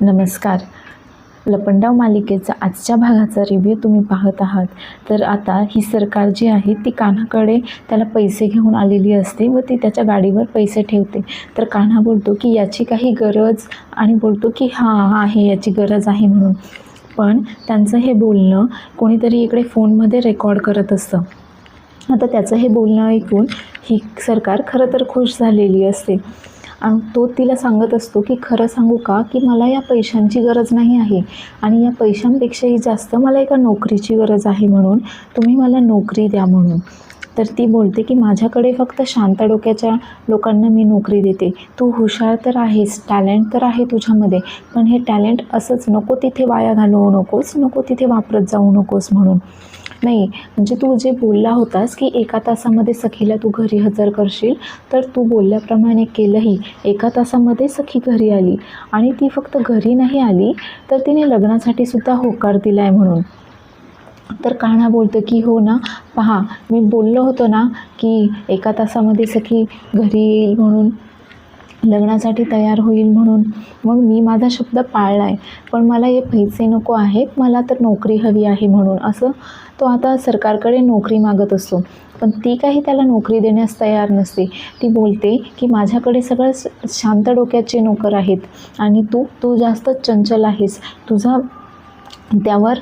नमस्कार. लपंडाव मालिकेचा आजच्या भागाचा रिव्ह्यू तुम्ही पाहत आहात. तर आता ही सरकार जी आहे ती कान्हाकडे त्याला पैसे घेऊन आलेली असते व ती त्याच्या गाडीवर पैसे ठेवते. तर कान्हा बोलतो की याची काही गरज आणि बोलतो की हां आहे याची गरज आहे म्हणून. पण त्यांचं हे बोलणं कोणीतरी इकडे फोनमध्ये रेकॉर्ड करत असतं. आता त्याचं हे बोलणं ऐकून ही सरकार खरं तर खुश झालेली असते. आणि तो तिला सांगत असतो की खरं सांगू का की मला या पैशांची गरज नाही आहे आणि या पैशांपेक्षाही जास्त मला एका नोकरीची गरज आहे म्हणून तुम्ही मला नोकरी द्या म्हणून. तर ती बोलते की माझ्याकडे फक्त शांत डोक्याच्या लोकांना मी नोकरी देते. तू हुशार तर आहेस टॅलेंट तर आहे तुझ्यामध्ये पण हे टॅलेंट असंच नको तिथे वाया घालवू नकोस नको तिथे वापरत जाऊ नकोस म्हणून. नाही. म्हणजे तू जे बोलला होतास की एका तासामध्ये सखीला तू घरी हजर करशील तर तू बोलल्याप्रमाणे केलंही. एका तासामध्ये सखी घरी आली आणि ती फक्त घरी नाही आली तर तिने लग्नासाठी सुद्धा होकार दिला आहे म्हणून. तर कान्हा बोलतं की हो ना पहा मी बोललो होतो ना की एका तासामध्ये सखी घरी येईल म्हणून लग्नासाठी तयार होईल म्हणून. मग मी माझा शब्द पाळला आहे पण मला हे पैसे नको आहेत. मला तर नोकरी हवी आहे म्हणून. असं तो आता सरकारकडे नोकरी मागत असतो. पण ती काही त्याला नोकरी देण्यास तयार नसते. ती बोलते की माझ्याकडे सगळं श- शांत डोक्याचे नोकर आहेत. आणि तू तू जास्त चंचल आहेस. तुझा त्यावर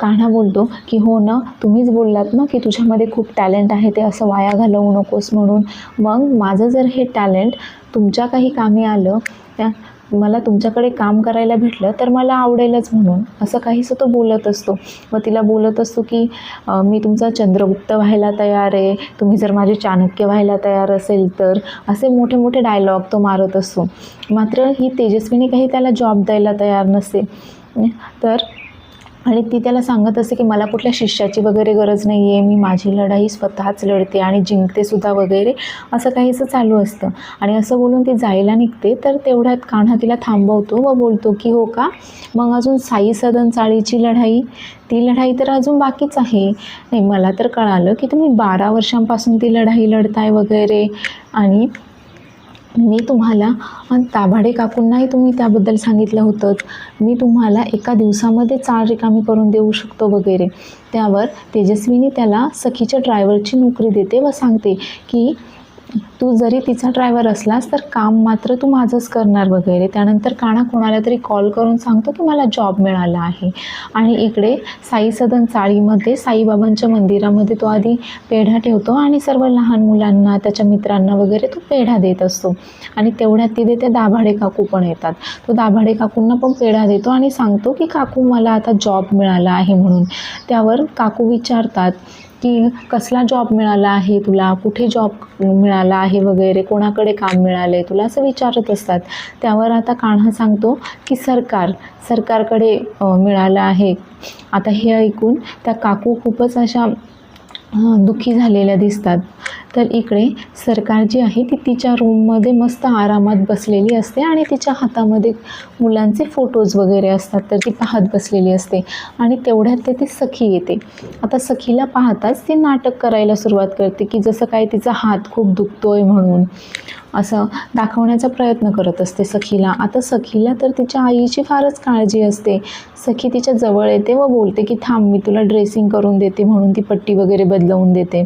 कान्हा बोलतो की हो ना तुम्हीच बोललात ना की तुझ्यामध्ये खूप टॅलेंट आहे ते असं वाया घालवू नकोस म्हणून. मग माझं जर हे टॅलेंट तुमच्या काही कामी आलं त्या मला तुमच्याकडे काम करायला भेटलं तर मला आवडेलच म्हणून. असं काहीसं तो बोलत असतो. मग तिला बोलत असतो की मी तुमचा चंद्रगुप्त व्हायला तयार आहे. तुम्ही जर माझे चाणक्य व्हायला तयार असेल तर. असे मोठे मोठे डायलॉग तो मारत असतो. मात्र ही तेजस्वीने काही त्याला जॉब द्यायला तयार नसते तर आणि ती त्याला सांगत असते की मला कुठल्या शिष्याची वगैरे गरज नाही आहे मी माझी लढाई स्वतःच लढते आणि जिंकते सुद्धा वगैरे असं काहीसं चालू असतं. आणि असं बोलून ती जायला निघते तर तेवढ्यात कान्हा तिला थांबवतो व बोलतो की हो का? मग अजून साई सदन चाळीची लढाई? ती लढाई तर अजून बाकीच आहे. नाही मला तर कळालं की तुम्ही बारा वर्षांपासून ती लढाई लढताय वगैरे. आणि मी तुम्हाला आणि ताभाडे काकूंनाही तुम्ही त्याबद्दल सांगितलं होतं. मी तुम्हाला एका दिवसामध्ये चार रिकामी करून देऊ शकतो वगैरे. त्यावर तेजस्वीने त्याला सखीच्या ड्रायव्हरची नोकरी देते व सांगते की तू जरी तिचा ड्रायव्हर असलास तर काम मात्र तू माझंच करणार वगैरे. त्यानंतर काना कोणाला तरी कॉल करून सांगतो की मला जॉब मिळाला आहे. आणि इकडे साई सदन चाळीमध्ये साईबाबांच्या मंदिरामध्ये तो आधी पेढा ठेवतो आणि सर्व लहान मुलांना त्याच्या मित्रांना वगैरे तो पेढा देत असतो. आणि तेवढ्यात तिथे ते दाभाडे काकू पण येतात. तो दाभाडे काकूंना पण पेढा देतो आणि सांगतो की काकू मला आता जॉब मिळाला आहे म्हणून. त्यावर काकू विचारतात की कसला जॉब मिळाला आहे तुला? कुठे जॉब मिळाला आहे वगैरे? कोणाकडे काम मिळालं आहे तुला असं विचारत असतात. त्यावर आता कान्हा सांगतो की सरकार सरकारकडे मिळालं आहे. आता हे ऐकून त्या काकू खूपच अशा दुःखी झालेल्या दिसतात. तर इकडे सरकार जी आहे ती तिच्या रूममध्ये मस्त आरामात बसलेली असते आणि तिच्या हातामध्ये मुलांचे फोटोज वगैरे असतात तर ती पाहत बसलेली असते आणि तेवढ्यात ते ती सखी येते. आता सखीला पाहताच ती नाटक करायला सुरुवात करते की जसं काय तिचा हात खूप दुखतोय म्हणून. असं दाखवण्याचा प्रयत्न करत असते सखीला. आता सखीला तर तिच्या आईची फारच काळजी असते. सखी तिच्या जवळ येते व बोलते की थांब मी तुला ड्रेसिंग करून देते म्हणून ती पट्टी वगैरे बदलवून देते.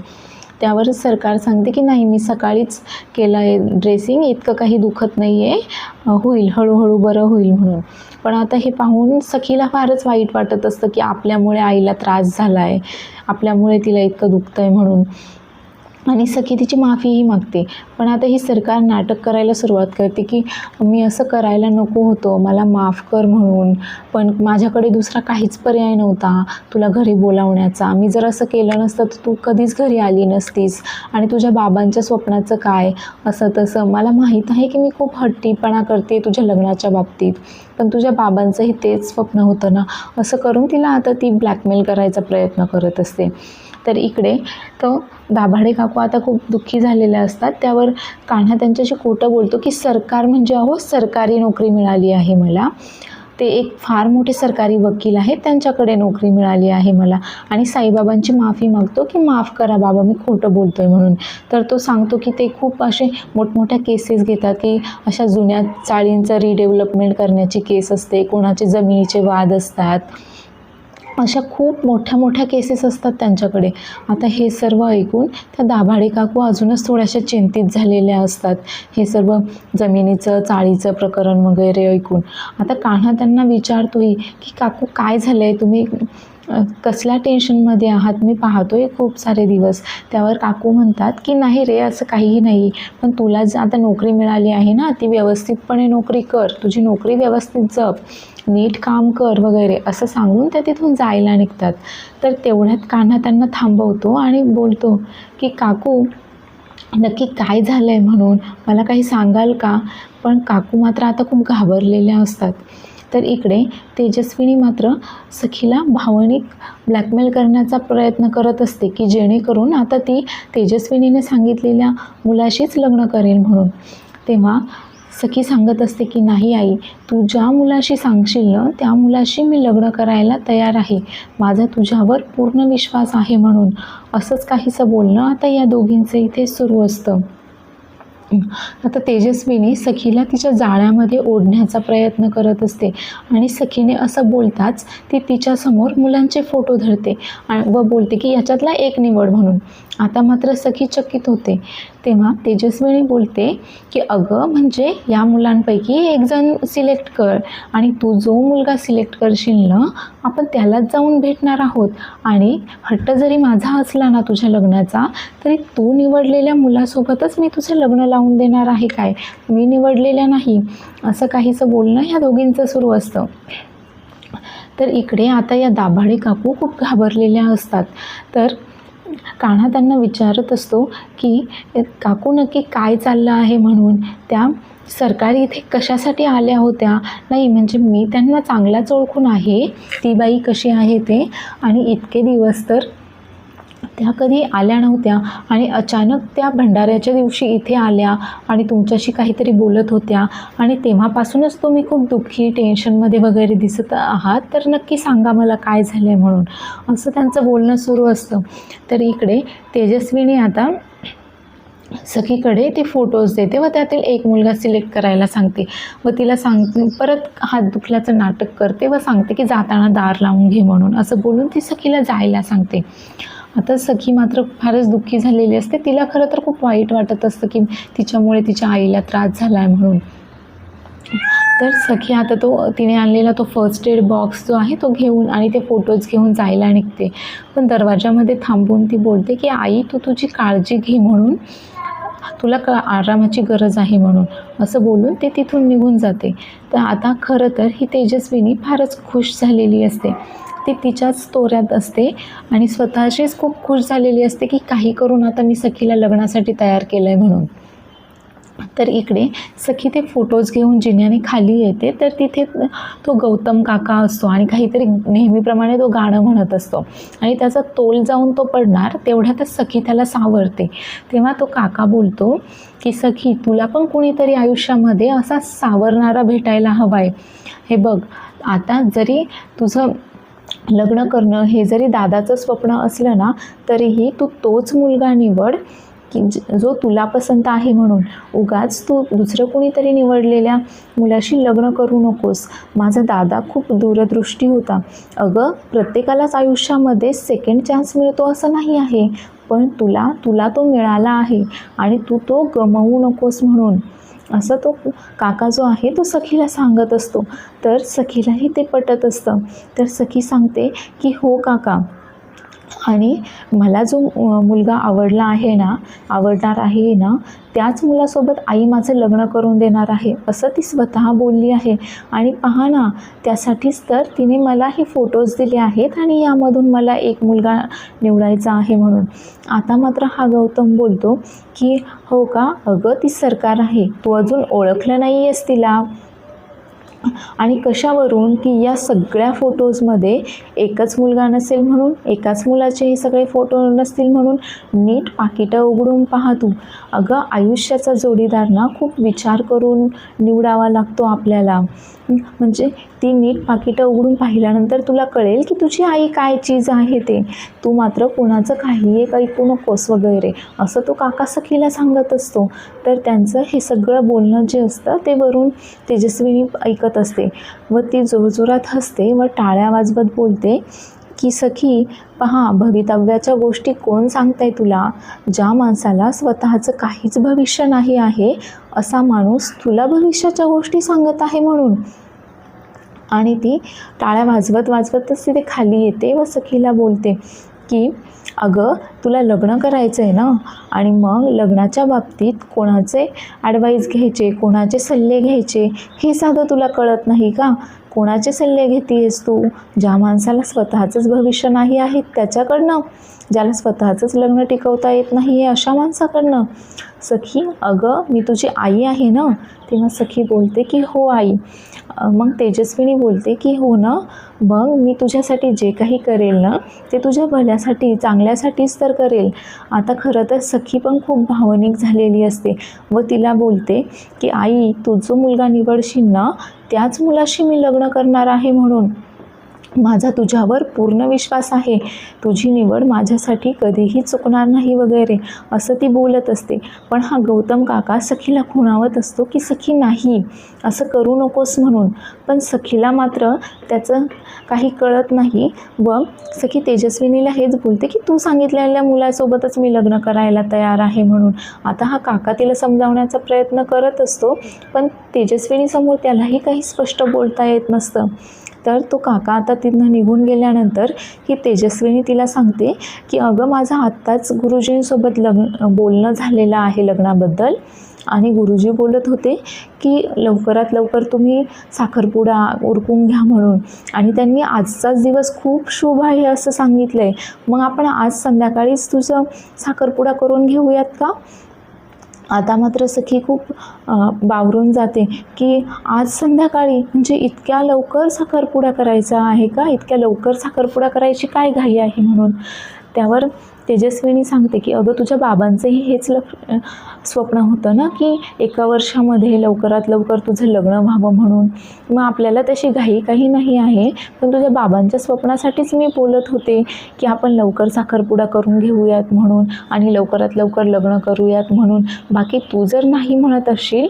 त्यावर सरकार सांगते की नाही मी सकाळीच केलं आहे ड्रेसिंग इतकं काही दुखत नाही आहे होईल हळूहळू बरं होईल म्हणून. पण आता हे पाहून सखीला फारच वाईट वाटत असतं की आपल्यामुळे आईला त्रास झाला आहे आपल्यामुळे तिला इतकं दुखतं आहे म्हणून. आणि सखी तिची माफीही मागते. पण आता ही सरकार नाटक करायला सुरुवात करते की मी असं करायला नको होतं मला माफ कर म्हणून. पण माझ्याकडे दुसरा काहीच पर्याय नव्हता तुला घरी बोलावण्याचा. मी जर असं केलं नसतं तर तू कधीच घरी आली नसतीस. आणि तुझ्या बाबांच्या स्वप्नाचं काय? असं तसं. मला माहीत आहे की मी खूप हट्टीपणा करते तुझ्या लग्नाच्या बाबतीत. पण तुझ्या बाबांचंही तेच स्वप्न होतं ना? असं करून तिला आता ती ब्लॅकमेल करायचा प्रयत्न करत असते. तर इकडे तो दाभाडे काकू आता खूप दुःखी झालेले असतात. त्यावर कान्हा त्यांच्याशी खोटं बोलतो की सरकार म्हणजे अहो सरकारी नोकरी मिळाली आहे मला. ते एक फार मोठे सरकारी वकील आहेत त्यांच्याकडे नोकरी मिळाली आहे मला. आणि साईबाबांची माफी मागतो की माफ करा बाबा मी खोटं बोलतो आहे म्हणून. तर तो सांगतो की ते खूप असे मोठमोठ्या केसेस घेतात की अशा जुन्या चाळींचं रिडेव्हलपमेंट करण्याची केस असते कोणाचे जमिनीचे वाद असतात. अशा खूप मोठ्या मोठ्या केसेस असतात त्यांच्याकडे. आता हे सर्व ऐकून त्या दाभाडे काकू अजूनच थोड्याशा चिंतित झालेल्या असतात. हे सर्व जमिनीचं चाळीचं प्रकरण वगैरे ऐकून. आता कान्हा त्यांना विचारतोही की काकू काय झालं आहे तुम्ही कसल्या टेन्शनमध्ये आहात? मी पाहतो आहे खूप सारे दिवस. त्यावर काकू म्हणतात की नाही रे असं काहीही नाही. पण तुला जर आता नोकरी मिळाली आहे ना ती व्यवस्थितपणे नोकरी कर. तुझी नोकरी व्यवस्थित जप. नीट काम कर वगैरे. असं सांगून त्या तिथून जायला निघतात. तर तेवढ्यात कान्हा त्यांना थांबवतो आणि बोलतो की काकू नक्की काय झालं आहे म्हणून? मला काही सांगाल का? पण काकू मात्र आता खूप घाबरलेल्या असतात. तर इकडे तेजस्विनी मात्र सखीला भावनिक ब्लॅकमेल करण्याचा प्रयत्न करत असते की जेणेकरून आता ती तेजस्विनीने सांगितलेल्या मुलाशीच लग्न करेल म्हणून. तेव्हा सखी सांगत असते की नाही आई तू ज्या मुलाशी सांगशील ना त्या मुलाशी मी लग्न करायला तयार आहे. माझा तुझ्यावर पूर्ण विश्वास आहे म्हणून. असंच काहीसं बोलणं आता या दोघींचं इथे सुरू असतं. आता तेजस्विनी सखीला तिच्या जाळ्यामध्ये ओढण्याचा प्रयत्न करत असते आणि सखीने असं बोलताच ती तिच्यासमोर मुलांचे फोटो धरते व बोलते की याच्यातला एक निवड म्हणून. आता मात्र सखी चकित होते. तेव्हा तेजस्विनी बोलते की अगं म्हणजे या मुलांपैकी एक जण सिलेक्ट कर आणि तू जो मुलगा सिलेक्ट करशील ना आपण त्यालाच जाऊन भेटणार आहोत. आणि हट्ट जरी माझा असला ना तुझ्या लग्नाचा तरी तू निवडलेल्या मुलासोबतच मी तुझं लग्न लावून देणार आहे काय? मी निवडलेल्या नाही. असं काहीचं बोलणं ह्या दोघींचं सुरू असतं. तर इकडे आता या दाभाडे काकू खूप घाबरलेल्या असतात. तर कान्हा त्यांना विचारत असतो की काकू नक्की काय चाललं आहे म्हणून? त्या सरकारी इथे कशासाठी आल्या होत्या? नाही म्हणजे मी त्यांना चांगलाच ओळखून आहे. ती बाई कशी आहे ते? आणि इतके दिवस तर त्या कधी आल्या नव्हत्या आणि अचानक त्या भंडाऱ्याच्या दिवशी इथे आल्या आणि तुमच्याशी काहीतरी बोलत होत्या. आणि तेव्हापासूनच तुम्ही खूप दुःखी टेन्शनमध्ये वगैरे दिसत आहात. तर नक्की सांगा मला काय झालं आहे म्हणून. असं त्यांचं बोलणं सुरू असतं. तर इकडे तेजस्वीने आता सखीकडे ते फोटोज देते व त्यातील एक मुलगा सिलेक्ट करायला सांगते. व तिला सांग परत हात दुखल्याचं नाटक करते व सांगते की जाताना दार लावून घे म्हणून. असं बोलून ती सखीला जायला सांगते. आता सखी मात्र फारच दुःखी झालेली असते. तिला खरं तर खूप वाईट वाटत असतं की तिच्यामुळे तिच्या आईला त्रास झाला आहे म्हणून. तर सखी आता तो तिने आणलेला तो फर्स्ट एड बॉक्स जो आहे तो घेऊन आणि ते फोटोज घेऊन जायला निघते. पण दरवाजामध्ये थांबून ती बोलते की आई तू तुझी काळजी घे म्हणून. तुला क आरामाची गरज आहे म्हणून. असं बोलून ते तिथून निघून जाते. तर आता खरं तर ही तेजस्विनी फारच खुश झालेली असते. ती तिच्याच तोऱ्यात असते आणि स्वतःशीच खूप खुश झालेली असते की काही करून आता मी सखीला लग्नासाठी तयार केलं आहे म्हणून. तर इकडे सखी ते फोटोज घेऊन जिन्याने खाली येते तर तिथे तो गौतम काका असतो आणि काहीतरी नेहमीप्रमाणे तो गाणं म्हणत असतो. आणि त्याचा तोल जाऊन तो पडणार तेवढ्यातच सखी त्याला सावरते. तेव्हा तो काका बोलतो की सखी तुला पण कुणीतरी आयुष्यामध्ये असा सावरणारा भेटायला हवा आहे हे बघ आता जरी तुझं लग्न करणं हे जरी दादाचं स्वप्न असलं ना तरीही तू तोच मुलगा निवड की जो तुला पसंत आहे म्हणून. उगाच तू दुसरं कोणीतरी निवडलेल्या मुलाशी लग्न करू नकोस. माझा दादा खूप दूरदृष्टी होता. अगं प्रत्येकालाच आयुष्यामध्ये सेकंड चान्स मिळतो असं नाही आहे. पण तुला तुला तो मिळाला आहे आणि तू तो गमवू नकोस म्हणून. असं तो काका जो आहे तो सखीला सांगत असतो. तर सखीलाही ते पटत असतं. तर सखी सांगते की हो काका आणि मला जो मुलगा आवडला आहे ना आवडणार आहे ना त्याच मुलासोबत आई माझं लग्न करून देणार आहे असं ती स्वतः बोलली आहे. आणि पहा ना त्यासाठीच तर तिने मला हे फोटोज दिले आहेत आणि यामधून मला एक मुलगा निवडायचा आहे म्हणून. आता मात्र हा गौतम बोलतो की हो का अगं ती सरकार आहे तू अजून ओळखलं नाही आहेस तिला. आणि कशावरून की या सगळ्या फोटोजमध्ये एकच मुलगा नसेल म्हणून एकाच मुलाचे हे सगळे फोटो नसतील म्हणून नीट पाकिटं उघडून पाहा तू. अगं आयुष्याचा जोडीदार ना खूप विचार करून निवडावा लागतो आपल्याला. म्हणजे ती नीट पाकिटं उघडून पाहिल्यानंतर तुला कळेल की तुझी आई काय चीज आहे ते. तू मात्र कोणाचं काही एक ऐकू नकोस वगैरे असं तो काका सखीला सांगत असतो. तर त्यांचं हे सगळं बोलणं जे असतं ते वरून तेजस्विनी ऐकत असते व ती जोरजोरात हसते व टाळ्या वाजवत बोलते की सखी पहा भवितव्याच्या गोष्टी कोण सांगताय तुला? ज्या माणसाला स्वतःचं काहीच भविष्य नाही आहे असा माणूस तुला भविष्याच्या गोष्टी सांगत आहे म्हणून. आणि ती टाळ्या वाजवत वाजवतच तिथे खाली येते व सखीला बोलते की अगं तुला लग्न करायचं आहे ना? आणि मग लग्नाच्या बाबतीत कोणाचे ॲडवाईस घ्यायचे कोणाचे सल्ले घ्यायचे हे साधं तुला कळत नाही का? कोणाचे सल्ले घेतेस तू? ज्या माणसाला स्वतःचंच भविष्य नाही आहे त्याच्याकडनं. ज्याला स्वतःचंच लग्न टिकवता येत नाही आहे अशा माणसाकडनं. सखी अगं मी तुझी आई आहे ना? तेव्हा सखी बोलते की हो आई. मग तेजस्विनी बोलते की हो ना मग मी तुझ्यासाठी जे काही करेल ना ते तुझ्या भल्यासाठी चांगल्यासाठीच तर करेल. आता खरं तर सखी पण खूप भावनिक झालेली असते व तिला बोलते की आई तू जो मुलगा निवडशील ना त्याच मुलाशी मी लग्न करणार आहे म्हणून. माझा तुझ्यावर पूर्ण विश्वास आहे. तुझी निवड माझ्यासाठी कधीही चुकणार नाही वगैरे असं ती बोलत असते. पण हा गौतम काका सखीला खुणावत असतो की सखी नाही असं करू नकोस म्हणून. पण सखीला मात्र त्याचं काही कळत नाही. व सखी तेजस्विनीला हेच बोलते की तू सांगितलेल्या मुलासोबतच मी लग्न करायला तयार आहे म्हणून. आता हा काका तिला समजावण्याचा प्रयत्न करत असतो पण तेजस्विनीसमोर त्यालाही काही स्पष्ट बोलता येत नसतं. तर तो काका आता तिथनं निघून गेल्यानंतर ही तेजस्विनी तिला सांगते की अगं माझं आत्ताच गुरुजींसोबत लग्न बोलणं झालेलं आहे लग्नाबद्दल. आणि गुरुजी बोलत होते की लवकरात लवकर तुम्ही साखरपुडा उरकून घ्या म्हणून. आणि त्यांनी आजचाच दिवस खूप शुभ आहे असं सांगितलं आहे मग आपण आज संध्याकाळीच तुझं साखरपुडा करून घेऊयात का? आता मात्र सखी खूप बावरून जाते की आज संध्याकाळी म्हणजे इतक्या लवकर साखरपुडा करायचा आहे का? इतक्या लवकर साखरपुडा करायची काय घाई आहे म्हणून? त्यावर तेजस्विनी सांगते की अगं तुझ्या बाबांचंही हेच लक्ष स्वप्न होतं ना की एका वर्षामध्ये लवकरात लवकर तुझं लग्न व्हावं म्हणून. मग आपल्याला तशी घाई काही नाही आहे पण तुझ्या बाबांच्या स्वप्नासाठीच मी बोलत होते की आपण लवकर साखरपुडा करून घेऊयात म्हणून आणि लवकरात लवकर लग्न करूयात म्हणून. बाकी तू जर नाही म्हणत असशील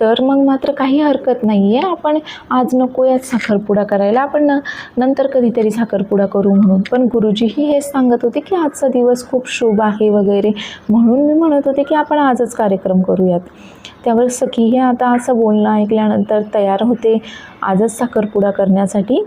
तर मग मात्र काही हरकत नाही आहे आपण आज नको यात साखरपुडा करायला. आपण न नंतर कधीतरी साखरपुडा करू म्हणून. पण गुरुजीही हेच सांगत होते की आजचा दिवस खूप शुभ आहे वगैरे म्हणून मी म्हणत होते की आपण आजच कार्यक्रम करूयात. त्यावर सखीही आता असं बोलणं ऐकल्यानंतर तयार होते आजच साखरपुडा करण्यासाठी.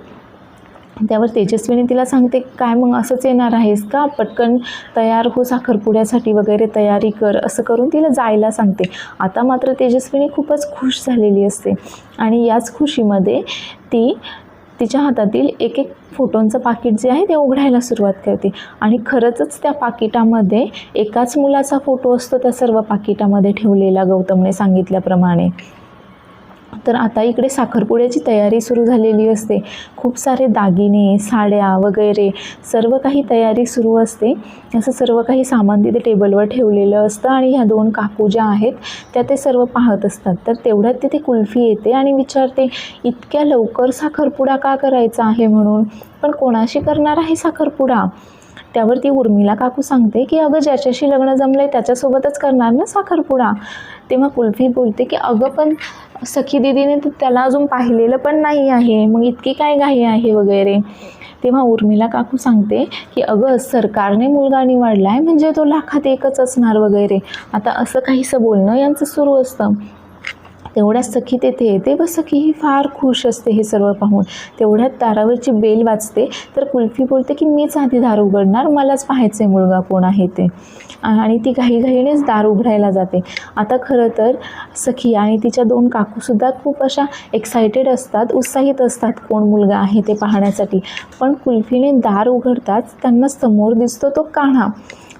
त्यावर तेजस्वीने तिला सांगते काय मग असंच येणार आहेस का? पटकन तयार हो साखरपुड्यासाठी वगैरे तयारी कर असं करून तिला जायला सांगते. आता मात्र तेजस्वीने खूपच खुश झालेली असते आणि याच खुशीमध्ये ती तिच्या हातातील एक एक फोटोंचं पाकिट जे आहे ते उघडायला सुरुवात करते आणि खरंचच त्या पाकिटामध्ये एकाच मुलाचा फोटो असतो त्या सर्व पाकिटामध्ये ठेवलेला गौतमने सांगितल्याप्रमाणे. तर आता इकडे साखरपुड्याची तयारी सुरू झालेली असते. खूप सारे दागिने साड्या वगैरे सर्व काही तयारी सुरू असते. असं सर्व काही सामान तिथे टेबलवर ठेवलेलं असतं आणि ह्या दोन काकू ज्या आहेत त्या ते सर्व पाहत असतात. तर तेवढ्यात तिथे कुल्फी येते आणि विचारते इतक्या लवकर साखरपुडा का करायचा आहे म्हणून? पण कोणाशी करणार आहे साखरपुडा? त्यावर ती उर्मिला काकू सांगते की अगं ज्याच्याशी लग्न जमलं आहे त्याच्यासोबतच करणार ना साखरपुडा? तेव्हा कुल्फी बोलते की अगं पण सखी दिदीने तर त्याला अजून पाहिलेलं पण नाही आहे. मग इतकी काय घाई आहे वगैरे? तेव्हा उर्मिला काकू सांगते की अगं सरकारने मुलगा निवडला आहे म्हणजे तो लाखात एकच असणार वगैरे. आता असं काहीसं बोलणं यांचं सुरू असतं. तेवढ्या सखी तेथे येते व सखी ही फार खुश असते हे सर्व पाहून. तेवढ्यात दारावरची बेल वाजते. तर कुल्फी बोलते की मीच आधी दार उघडणार मलाच पाहायचं आहे मुलगा कोण आहे ते. आणि ती घाईघाईनेच दार उघडायला जाते. आता खरं तर सखी आणि तिच्या दोन काकूसुद्धा खूप अशा एक्सायटेड असतात उत्साहित असतात कोण मुलगा आहे ते पाहण्यासाठी. पण कुल्फीने दार उघडताच त्यांना समोर दिसतो तो कान्हा.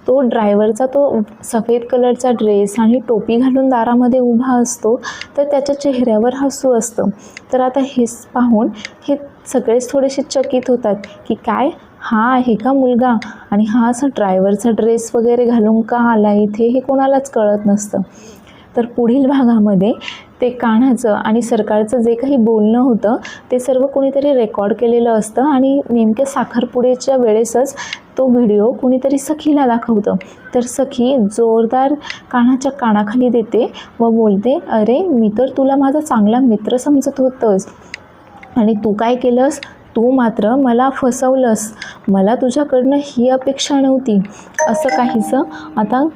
तो ड्रायव्हरचा तो सफेद कलरचा ड्रेस आणि टोपी घालून दारामध्ये उभा असतो तर त्याच्या चेहऱ्यावर हसू असतं. तर आता हेच पाहून हे सगळेच थोडेसे चकित होतात की काय? हा आहे का मुलगा? आणि हा असा ड्रायव्हरचा ड्रेस वगैरे घालून का आला इथे हे कोणालाच कळत नसतं. तर पुढील भागामध्ये ते कानाचं आणि सरकारचं जे काही बोलणं होतं ते सर्व कोणीतरी रेकॉर्ड केलेलं असतं आणि नेमक्या साखरपुडेच्या वेळेसच तो व्हिडिओ कुणीतरी सखीला दाखवतं. तर सखी जोरदार कानाच्या कानाखाली देते व बोलते अरे मी तर तुला माझा चांगला मित्र समजत होतंस. आणि तू काय केलंस? तू मात्र मला फसवलंस. मला तुझ्याकडनं ही अपेक्षा नव्हती. असं काहीचं आता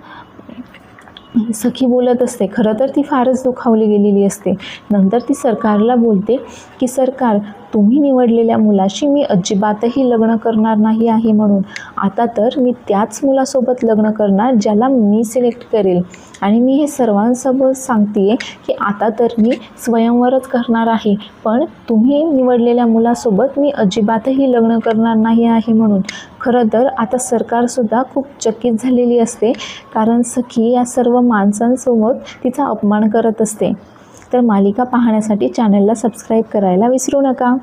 सखी बोलत असते. खरं तर ती फारच दुखावली गेलेली असते. नंतर ती सरकारला बोलते की सरकार तुम्ही निवडलेल्या मुलाशी मी अजिबातही लग्न करणार नाही आहे म्हणून. आता तर मी त्याच मुलासोबत लग्न करणार ज्याला मी सिलेक्ट करेल. आणि मी हे सर्वांसोबत सांगते की आता तर मी स्वयंवरच करणार आहे. पण तुम्ही निवडलेल्या मुलासोबत मी अजिबातही लग्न करणार नाही आहे म्हणून. खरं तर आता सरकारसुद्धा खूप चकित झालेली असते. कारण सखी या सर्व माणसांसोबत तिचा अपमान करत असते. तर मालिका पाहण्यासाठी चॅनलला सबस्क्राईब करायला विसरू नका.